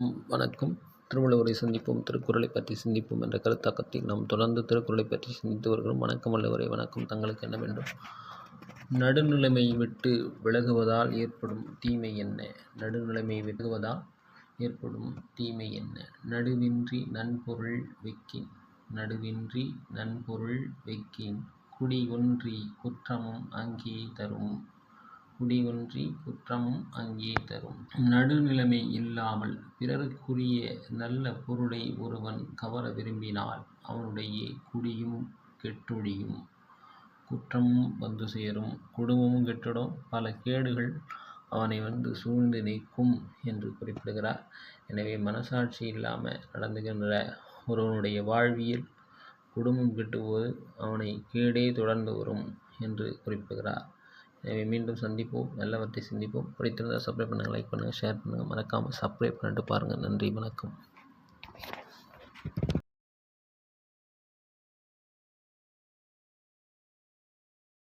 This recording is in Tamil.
வணக்கம். திருவள்ளுவரை சந்திப்போம் திருக்குறளை பற்றி சிந்திப்போம் என்ற கருத்தாக்கத்தில் நாம் தொடர்ந்து திருக்குறளை பற்றி சிந்தித்து வருகிறோம். வணக்கம் வள்ளுவரை வணக்கம். தங்களுக்கு என்ன வேண்டும்? நடுநிலைமை விட்டு விலகுவதால் ஏற்படும் தீமை என்ன? நடுநிலைமை விலகுவதால் ஏற்படும் தீமை என்ன? நடுவின்றி நன்பொருள் வெக்கின். நடுவின்றி நன்பொருள் வெக்கின். குடி ஒன்றி குற்றமும் அங்கே தரும். குடி ஒன்றி குற்றமும் அங்கே தரும். நடுநிலைமை இல்லாமல் பிறருக்குரிய நல்ல பொருளை ஒருவன் கவர விரும்பினால் அவனுடைய குடியும் கெட்டொழியும் குற்றமும் வந்து சேரும். குடும்பமும் கெட்டுடும். பல கேடுகள் அவனை வந்து சூழ்ந்து நிற்கும் என்று குறிப்பிடுகிறார். எனவே மனசாட்சி இல்லாமல் நடந்துகின்ற ஒருவனுடைய வாழ்வியல் குடும்பம் கெட்டும்போது அவனை கேடே தொடர்ந்து வரும் என்று குறிப்பிடுகிறார். எனவே மீண்டும் சந்திப்போம். நல்லவற்றை சிந்திப்போம். பிடித்திருந்தால் சப்ஸ்கிரைப் பண்ணுங்கள் லைக் பண்ணுங்கள் ஷேர் பண்ணுங்கள் மறக்காமல் சப்ஸ்கிரைப் பண்ணிட்டு பாருங்கள் நன்றி வணக்கம்.